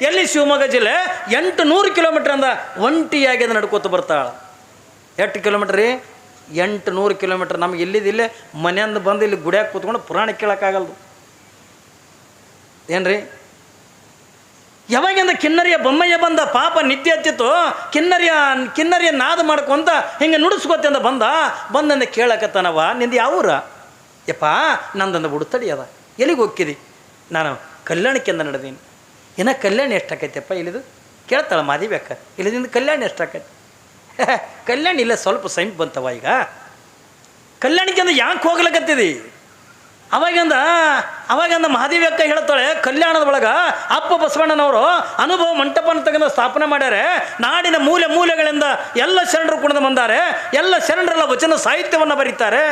ಎಲ್ಲಿ ಶಿವಮೊಗ್ಗ ಜಿಲ್ಲೆ ಎಂಟು ನೂರು ಕಿಲೋಮೀಟ್ರ್ ಅಂದ ಒಂಟಿಯಾಗಿ ಅದು ನಡ್ಕೋತ ಬರ್ತಾಳೆ. ಎಷ್ಟು ಕಿಲೋಮೀಟ್ರ್ ರೀ? ಎಂಟು ನೂರು ಕಿಲೋಮೀಟ್ರ್. ನಮ್ಗೆ ಇಲ್ಲಿದ್ದು ಇಲ್ಲೇ ಮನೆಯಿಂದ ಬಂದು ಇಲ್ಲಿ ಗುಡಿಯಾಗಿ ಕೂತ್ಕೊಂಡು ಪುರಾಣ ಕೇಳೋಕ್ಕಾಗಲ್ದು. ಏನ್ರಿ? ಯಾವಾಗಿಂದ ಕಿನ್ನರಿಯ ಬೊಮ್ಮಯ್ಯ ಬಂದ ಪಾಪ ನಿತ್ಯ ಹತ್ತಿತ್ತು ಕಿನ್ನರಿಯ ಕಿನ್ನರಿಯ ನಾದ ಮಾಡ್ಕೊಂತ ಹಿಂಗೆ ನುಡಿಸ್ಕೊತಿಂದ ಬಂದ, ಬಂದಂದ ಕೇಳಕತ್ತಾನವ ನಿಂದು ಯಾವೂರ ಯಪ್ಪ, ನಂದಂದ ಉಡುತಡಿ ಅದ. ಎಲ್ಲಿಗೆ ಹೋಗ್ಕಿದಿ? ನಾನು ಕಲ್ಯಾಣಕ್ಕಿಂದ ನಡೆದೀನಿ. ಏನ ಕಲ್ಯಾಣ ಎಷ್ಟಾಕೈತೆಪ್ಪ ಇಲ್ಲಿದು? ಕೇಳ್ತಾಳೆ ಮಾದಿಬೇಕ ಇಲ್ಲಿದಿಂದ ಕಲ್ಯಾಣ ಎಷ್ಟಾಕೈತಿ? *laughs* ಕಲ್ಯಾಣ ಇಲ್ಲ, ಸ್ವಲ್ಪ ಸಮೀಪ ಬಂತವ ಈಗ. ಕಲ್ಯಾಣಕ್ಕೆ ಅಂದ್ರೆ ಯಾಕೆ ಹೋಗ್ಲಕತ್ತಿದಿ? ಅವಾಗಿಂದ ಅವಾಗಿಂದ ಮಹಾದೇವಿ ಅಕ್ಕ ಹೇಳ್ತಾಳೆ, ಕಲ್ಯಾಣದ ಒಳಗೆ ಅಪ್ಪ ಬಸವಣ್ಣನವರು ಅನುಭವ ಮಂಟಪನ ತಗೊಂಡು ಸ್ಥಾಪನೆ ಮಾಡ್ಯಾರೆ. ನಾಡಿನ ಮೂಲೆ ಮೂಲೆಗಳಿಂದ ಎಲ್ಲ ಶರಣರು ಕುಣಿದು ಬಂದಾರೆ. ಎಲ್ಲ ಶರಣರೆಲ್ಲ ವಚನ ಸಾಹಿತ್ಯವನ್ನು ಬರೀತಾರೆ.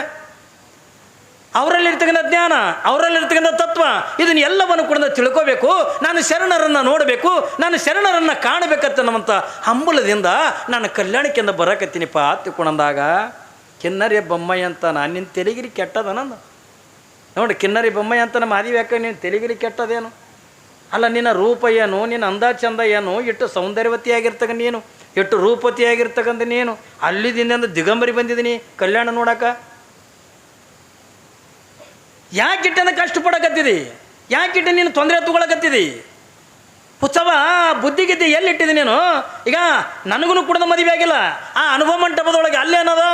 ಅವರಲ್ಲಿರ್ತಕ್ಕಂಥ ಜ್ಞಾನ, ಅವರಲ್ಲಿರ್ತಕ್ಕಂಥ ತತ್ವ, ಇದನ್ನ ಎಲ್ಲವನ್ನು ಕೂಡ ತಿಳ್ಕೋಬೇಕು. ನಾನು ಶರಣರನ್ನು ನೋಡಬೇಕು, ನಾನು ಶರಣರನ್ನು ಕಾಣಬೇಕಂತ ಹಂಬಲದಿಂದ ನಾನು ಕಲ್ಯಾಣಕ್ಕೆಂದ ಬರಕತ್ತೀನಿಪ್ಪ ತಿಳ್ಕೊಂಡಂದಾಗ, ಕಿನ್ನರೆ ಬೊಮ್ಮಯ್ಯ ಅಂತ ನಾನು ನಿನ್ನ ತೆಲಿಗಿರಿ ಕೆಟ್ಟದ ನಂದು ನೋಡಿ, ಕಿನ್ನರಿ ಬೊಮ್ಮಯ್ಯ ಅಂತ ನಮ್ಮ ಆದಿ ಯಾಕೆ ನೀನು ತೆಲಿಗಿರಿ ಕೆಟ್ಟದೇನು? ಅಲ್ಲ, ನಿನ್ನ ರೂಪ ಏನು, ನಿನ್ನ ಅಂದ ಚಂದ ಏನು? ಎಷ್ಟು ಸೌಂದರ್ಯವತಿಯಾಗಿರ್ತಕ್ಕ ನೀನು? ಎಷ್ಟು ರೂಪತಿಯಾಗಿರ್ತಕ್ಕಂಥ ನೀನು? ಅಲ್ಲಿದಿಂದ ದಿಗಂಬರಿ ಬಂದಿದ್ದೀನಿ ಕಲ್ಯಾಣ ನೋಡಕ. ಇಟ್ಟಂದ ಕಷ್ಟಪಡಕತ್ತಿದಿ? ಇಟ್ಟು ನೀನು ತೊಂದರೆ ತಗೊಳಕತ್ತಿದಿ? ಉತ್ಸವ ಬುದ್ಧಿಗಿದ್ದಿ ಎಲ್ಲಿಟ್ಟಿದಿ ನೀನು? ಈಗ ನನಗೂ ಕೂಡ ಮದುವೆ ಆಗಿಲ್ಲ ಆ ಅನುಭವ ಮಂಟಪದೊಳಗೆ ಅಲ್ಲಿ ಏನದ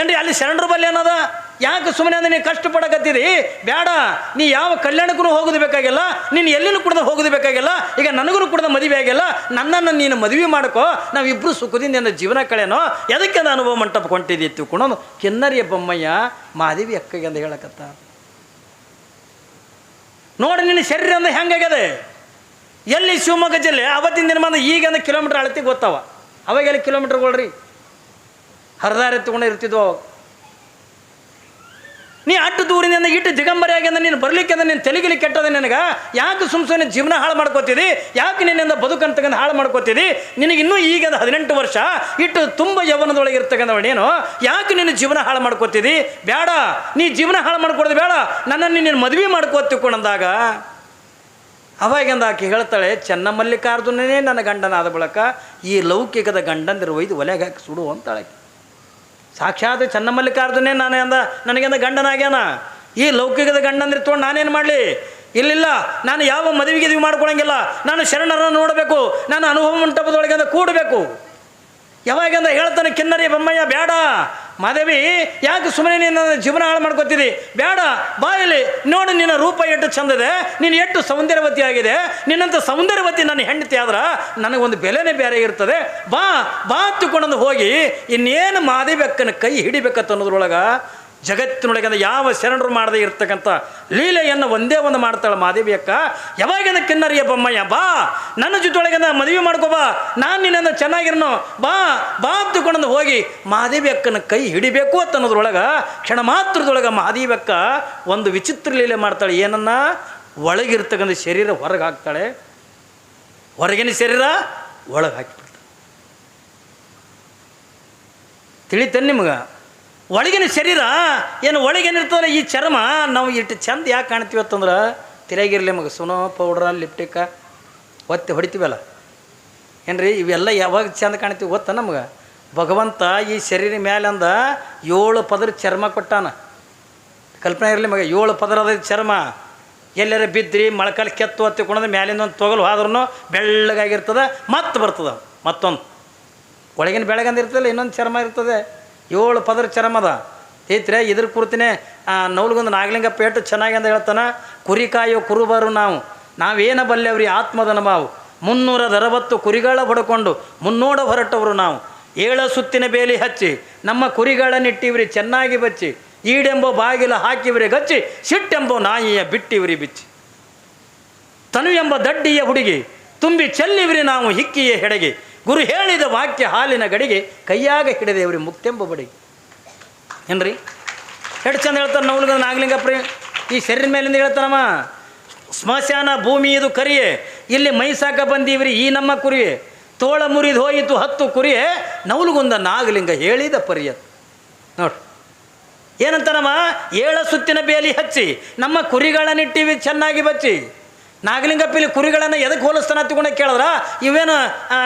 ಏನ್ರಿ, ಅಲ್ಲಿ ಶರಣರ ಬಲ್ಲಿ ಏನದ ಯಾಕೆ ಸುಮ್ಮನೆ ಅಂದ್ರೆ ನೀನು ಕಷ್ಟಪಡಕತ್ತೀರಿ ಬೇಡ ನೀ ಯಾವ ಕಲ್ಯಾಣಕ್ಕೂ ಹೋಗೋದು ಬೇಕಾಗಿಲ್ಲ. ನೀನು ಎಲ್ಲಿನೂ ಕುಡ್ದು ಹೋಗೋದು ಬೇಕಾಗಿಲ್ಲ. ಈಗ ನನಗೂ ಕುಡ್ದ ಮದುವೆ ಆಗಿಲ್ಲ. ನನ್ನನ್ನು ನೀನು ಮದುವೆ ಮಾಡ್ಕೋ. ನಾವಿಬ್ಬರು ಸುಖದಿಂದ ನನ್ನ ಜೀವನ ಕಳೆನೋ ಎದಕ್ಕೆ ಅದು ಅನುಭವ ಮಂಟಪ ಕೊಂಟಿದ್ದಿ ತಿಳ್ಕೊಂಡು ಕೆನ್ನರಿಯ ಬೊಮ್ಮಯ್ಯ ಮಾದೇವಿ ಅಕ್ಕಗೆ ಅಂತ ಹೇಳಕತ್ತ. ನೋಡಿ ನಿನ್ನ ಶರೀರ ಅಂದ್ರೆ ಹೆಂಗಾಗ್ಯದೆ? ಎಲ್ಲಿ ಶಿವಮೊಗ್ಗ ಜಿಲ್ಲೆ? ಅವತ್ತಿನ ದಿನಮಾನ ಈಗ ಅಂದ್ರೆ ಕಿಲೋಮೀಟ್ರ್ ಅಳತಿ ಗೊತ್ತವ. ಅವಾಗೆಲ್ಲ ಕಿಲೋಮೀಟ್ರ್ಗಳ್ರಿ? ಹರಿದಾರ ಎತ್ಕೊಂಡು ಇರ್ತಿದ್ವು ಅವಾಗ. ನೀ ಅಟ್ಟು ದೂರಿನಿಂದ ಇಟ್ಟು ದಿಗಂಬರಿಯಾಗಿ ಅಂದ್ರೆ ನೀನು ಬರಲಿಕ್ಕೆ ಅಂದ್ರೆ ನೀನು ತೆಲಿಗಿಲಿ ಕೆಟ್ಟದೆ ನಿನಗೆ? ಯಾಕೆ ಸುಮ್ ಸುಮ್ಮನೆ ಜೀವನ ಹಾಳು ಮಾಡ್ಕೋತೀರಿ ಯಾಕೆ ನಿನ್ನಿಂದ ಬದುಕಂತಕ್ಕಂಥ ಹಾಳು ಮಾಡ್ಕೋತೀರಿ ನಿನಗೆ ಇನ್ನೂ ಈಗ ಹದಿನೆಂಟು ವರ್ಷ, ಇಟ್ಟು ತುಂಬ ಯೌವನದೊಳಗೆ ಇರ್ತಕ್ಕಂಥವ ನೀನು. ಯಾಕೆ ನಿನ್ನ ಜೀವನ ಹಾಳು ಮಾಡ್ಕೋತೀರಿ ಬೇಡ. ನೀ ಜೀವನ ಹಾಳು ಮಾಡ್ಕೊಡೋದು ಬೇಡ. ನನ್ನನ್ನು ನೀನು ಮದುವೆ ಮಾಡ್ಕೋತಿಕೊಂಡಂದಾಗ ಅವಾಗಿಂದ ಆಕೆ ಹೇಳ್ತಾಳೆ, ಚೆನ್ನಮಲ್ಲಿಕಾರ್ಜುನನೇ ನನ್ನ ಗಂಡನಾದ ಬಳಕ, ಈ ಲೌಕಿಕದ ಗಂಡಂದಿರು ಒಯ್ದು ಒಲೆಗೆ ಹಾಕಿ ಸುಡು ಅಂತಾಳೆ. ಸಾಕ್ಷಾತ್ ಚನ್ನಮಲ್ಲಿಕಾರ್ಜುನೇ ನಾನೇ ಅಂದ ನನಗೆಂದ ಗಂಡನಾಗ್ಯಾನ. ಈ ಲೌಕಿಕದ ಗಂಡಂದ್ರೆ ತೊಗೊಂಡು ನಾನೇನು ಮಾಡಲಿ? ಇಲ್ಲಿಲ್ಲ, ನಾನು ಯಾವ ಮದುವೆಗೆ ಇದು ಮಾಡ್ಕೊಳಂಗಿಲ್ಲ. ನಾನು ಶರಣರನ್ನು ನೋಡಬೇಕು, ನಾನು ಅನುಭವ ಮಂಟಪದೊಳಗೆ ಅಂದ ಕೂಡಬೇಕು. ಯಾವಾಗಂದ ಹೇಳ್ತಾನೆ, ಕಿನ್ನರಿ ಬೊಮ್ಮಯ್ಯ, ಬೇಡ. ಮಾದೇವಿ, ಯಾಕೆ ಸುಮ್ಮನೆ ನಿನ್ನ ಜೀವನ ಹಾಳು ಮಾಡ್ಕೊತಿದ್ದಿ ಬೇಡ, ಬಾಯಲ್ಲಿ ನೋಡು ನಿನ್ನ ರೂಪ ಎಷ್ಟು ಚಂದದೆ, ನೀನು ಎಷ್ಟು ಸೌಂದರ್ಯವತಿ ಆಗಿದೆ, ನಿನ್ನಂಥ ಸೌಂದರ್ಯವತಿ ನನ್ನ ಹೆಂಡತಿ ಆದ್ರೆ ನನಗೊಂದು ಬೆಲೆನೇ ಬೇರೆ ಇರ್ತದೆ. ಬಾ ಬಾ ತಗೊಂಡು ಹೋಗಿ, ಇನ್ನೇನು ಮಾದೇವಿ ಕೈ ಹಿಡಿಬೇಕತ್ತ ಅನ್ನೋದ್ರೊಳಗೆ ಜಗತ್ತಿನೊಳಗೆ ಯಾವ ಶರಣರು ಮಾಡದೇ ಇರ್ತಕ್ಕಂಥ ಲೀಲೆಯನ್ನು ಒಂದೇ ಒಂದು ಮಾಡ್ತಾಳೆ ಮಾದೇವಿ ಅಕ್ಕ. ಯಾವಾಗಿನ ಕಿನ್ನರಿಯ ಬೊಮ್ಮಯ್ಯ, ಬಾ, ನನ್ನ ಜೊತೆಯೊಳಗೆ ಮದುವೆ ಮಾಡ್ಕೋ ಬಾ, ನಾನು ನಿನ್ನನ್ನು ಚೆನ್ನಾಗಿರನು, ಬಾ ಬಾ ತಗೊಂಡು ಹೋಗಿ ಮಾದೇವಿ ಅಕ್ಕನ ಕೈ ಹಿಡಿಬೇಕು ಅಂತ ಅನ್ನೋದ್ರೊಳಗೆ, ಕ್ಷಣ ಮಾತ್ರದೊಳಗೆ ಮಾದೇವಿ ಅಕ್ಕ ಒಂದು ವಿಚಿತ್ರ ಲೀಲೆ ಮಾಡ್ತಾಳೆ. ಏನನ್ನ? ಒಳಗಿರ್ತಕ್ಕಂಥ ಶರೀರ ಹೊರಗೆ ಹಾಕ್ತಾಳೆ. ಹೊರಗಿನ ಶರೀರ ಒಳಗೆ ಹಾಕಿಬಿಡ್ತಾಳೆ. ತಿಳಿತೇನೆ ನಿಮ್ಗೆ? ಒಳಗಿನ ಶರೀರ ಏನು ಒಳಗೇನಿರ್ತದಲ್ಲ ಈ ಚರ್ಮ, ನಾವು ಇಟ್ಟು ಚಂದ ಯಾಕೆ ಕಾಣ್ತೀವಿ ಅಂತಂದ್ರೆ ತಿರುಗಿರ್ಲಿ ಮಗ, ಸುನೋ ಪೌಡ್ರ ಲಿಪ್ಟಿಕ ಒತ್ತಿ ಹೊಡಿತೀವಲ್ಲ? ಏನ್ರಿ, ಇವೆಲ್ಲ ಯಾವಾಗ ಚಂದ ಕಾಣ್ತೀವಿ ಗೊತ್ತಾ ನಮ್ಗೆ? ಭಗವಂತ ಈ ಶರೀರ ಅಂದ ಏಳು ಪದರ ಚರ್ಮ ಕೊಟ್ಟಾನ. ಕಲ್ಪನೆ ಇರಲಿ ಮಗ, ಏಳು ಪದರ ಅದ ಚರ್ಮ. ಎಲ್ಲರ ಬಿದ್ರಿ, ಮೊಳಕಾಲು ಕೆತ್ತು ಹತ್ತಿಕೊಂಡ್ರೆ ಮ್ಯಾಲಿಂದ ಒಂದು ತೊಗಲು ಹೋದ್ರೂ ಬೆಳ್ಳಗಾಗಿರ್ತದೆ, ಮತ್ತೆ ಬರ್ತದೆ ಮತ್ತೊಂದು. ಒಳಗಿನ ಬೆಳಗಂದಿರ್ತದಲ್ಲ ಇನ್ನೊಂದು ಚರ್ಮ ಇರ್ತದೆ. ಏಳು ಪದರ ಚರಮದ ಐತ್ರೆ ಇದ್ರ ಕುರ್ತಿನೇ ನೌಲ್ಗೊಂದು ನಾಗಲಿಂಗಪ್ಪ ಪೇಟು ಚೆನ್ನಾಗಿ ಅಂತ ಹೇಳ್ತಾನೆ ಕುರಿ ಕಾಯೋ ಕುರುಬರು ನಾವು. ನಾವೇನ ಬಲ್ಲೆವ್ರಿ ಆತ್ಮದ ನಮಾವು ಮುನ್ನೂರದ ಅರವತ್ತು ಕುರಿಗಳ ಹೊಡ್ಕೊಂಡು ಮುನ್ನೋಡ ಹೊರಟವರು ನಾವು. ಏಳ ಸುತ್ತಿನ ಬೇಲಿ ಹಚ್ಚಿ, ನಮ್ಮ ಕುರಿಗಳನ್ನಿಟ್ಟಿವ್ರಿ ಚೆನ್ನಾಗಿ ಬಚ್ಚಿ, ಈಡೆಂಬೋ ಬಾಗಿಲ ಹಾಕಿವ್ರಿ ಗಚ್ಚಿ, ಸಿಟ್ಟೆಂಬೋ ನಾಯಿಯ ಬಿಟ್ಟಿವ್ರಿ ಬಿಚ್ಚಿ. ತನು ಎಂಬ ದಡ್ಡಿಯ ಹುಡುಗಿ, ತುಂಬಿ ಚೆಲ್ಲಿವ್ರಿ ನಾವು ಹಿಕ್ಕಿಯ ಹೆಡೆಗೆ. ಗುರು ಹೇಳಿದ ವಾಕ್ಯ ಹಾಲಿನ ಗಡಿಗೆ ಕೈಯಾಗ ಹಿಡಿದೇವ್ರಿ ಮುಕ್ತೆಂಬ ಬಡಿಗೆ ಏನ್ರಿ? ಎಷ್ಟು ಚಂದ ಹೇಳ್ತಾರೆ ನವಲ್ಗ ನಾಗಲಿಂಗಪ್ರಿ ಈ ಶರೀರ ಮೇಲಿಂದ ಹೇಳ್ತಾನಮ್ಮ ಸ್ಮಶಾನ ಭೂಮಿ ಇದು ಕರಿಯೇ, ಇಲ್ಲಿ ಮೈಸಾಕ ಬಂದೀವ್ರಿ, ಈ ನಮ್ಮ ಕುರಿಯೇ. ತೋಳ ಮುರಿದು ಹೋಯಿತು, ಹತ್ತು ಕುರಿಯೇ. ನವಲುಗೊಂದ ನಾಗಲಿಂಗ ಹೇಳಿದ ಪರಿಯ ನೋಡ್ರಿ ಏನಂತಾನಮ್ಮ ಏಳ ಸುತ್ತಿನ ಬೇಲಿ ಹಚ್ಚಿ, ನಮ್ಮ ಕುರಿಗಳನ್ನಿಟ್ಟಿವಿ, ಚೆನ್ನಾಗಿ ಬಚ್ಚಿ. ನಾಗಲಿಂಗಪ್ಪ ಕುರಿಗಳನ್ನು ಎದಕ್ಕೆ ಹೋಲಿಸ್ತಾನ ತಗೊಂಡು ಕೇಳಿದ್ರ? ಇವೇನು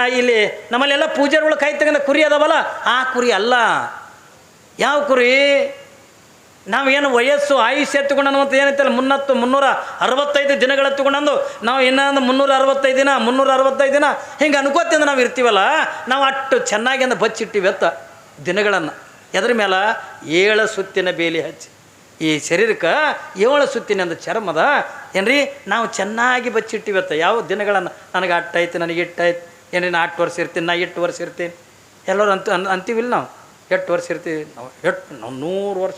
ಇಲ್ಲಿ ನಮ್ಮಲ್ಲೆಲ್ಲ ಪೂಜಾರಿಗಳು ಕೈ ತೆಗೆದ ಕುರಿ ಅದಾವಲ್ಲ, ಆ ಕುರಿ ಅಲ್ಲ. ಯಾವ ಕುರಿ? ನಾವೇನು ವಯಸ್ಸು, ಆಯುಷ್ಯ ಅಂತ ಏನೈತಲ್ಲ, ಮುನ್ನತ್ತು, ಮುನ್ನೂರ ಅರವತ್ತೈದು ದಿನಗಳ ತಗೊಂಡಂದು ನಾವು ಇನ್ನೊಂದು ಮುನ್ನೂರ ಅರವತ್ತೈದು ದಿನ, ಮುನ್ನೂರ ಅರವತ್ತೈದು ದಿನ, ಹಿಂಗೆ ಅನ್ಕೋತಿಂದ ನಾವು ಇರ್ತೀವಲ್ಲ, ನಾವು ಅಷ್ಟು ಚೆನ್ನಾಗಿ ಬಚ್ಚಿಟ್ಟಿವಿ ಅತ್ತ ದಿನಗಳನ್ನು. ಎದ್ರ ಮೇಲೆ ಏಳು ಸುತ್ತಿನ ಬೇಲಿ ಹಚ್ಚಿ. ಈ ಶರೀರಕ್ಕೆ ಏಳು ಸುತ್ತಿನ ಒಂದು ಚರ್ಮದ ಏನ್ರಿ? ನಾವು ಚೆನ್ನಾಗಿ ಬಚ್ಚಿಟ್ಟಿವತ್ತ ಯಾವ ದಿನಗಳನ್ನು ನನಗೆ ಅಟ್ಟಾಯ್ತು ನನಗೆ ಇಟ್ಟಾಯ್ತು ಏನ್ರಿ? ನಾ ಅಟ್ಟು ವರ್ಷ ಇರ್ತೀನಿ, ನಾ ಇಟ್ಟು ವರ್ಷ ಇರ್ತೀನಿ. ಎಲ್ಲರೂ ಅಂತ ಅನ್ ಅಂತೀವಿಲ್ಲ ನಾವು. ಎಟ್ಟು ವರ್ಷ ಇರ್ತೀವಿ? ನಾವು ಎಷ್ಟು ನಾವು ನೂರು ವರ್ಷ.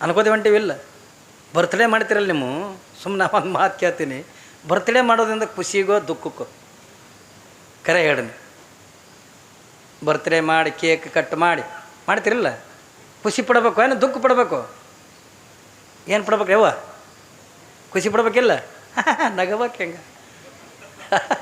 ಅನ್ಕೋದೆ ಹೊಂಟಿವಿಲ್ಲ. ಬರ್ತ್ಡೇ ಮಾಡ್ತೀರಲ್ಲ ನೀವು? ಸುಮ್ಮನೆ ಒಂದು ಮಾತು ಕೇಳ್ತೀನಿ. ಬರ್ತ್ಡೇ ಮಾಡೋದ್ರಿಂದ ಖುಷಿಗೋ, ದುಃಖಕ್ಕೋ? ಕರೆ ಹೇಳಿ ಬರ್ತ್ಡೇ ಮಾಡಿ ಕೇಕ್ ಕಟ್ ಮಾಡಿ. ಮಾಡ್ತಿರಲ್ಲ? ಖುಷಿ ಪಡಬೇಕು ಏನು ದುಃಖ ಪಡಬೇಕು? ಏನು ಪಡ್ಬೇಕು ಯವ್ವ? ಖುಷಿ ಪಡ್ಬೇಕಿಲ್ಲ? *laughs* ನಗಬೇಕು ಹೆಂಗ? *laughs*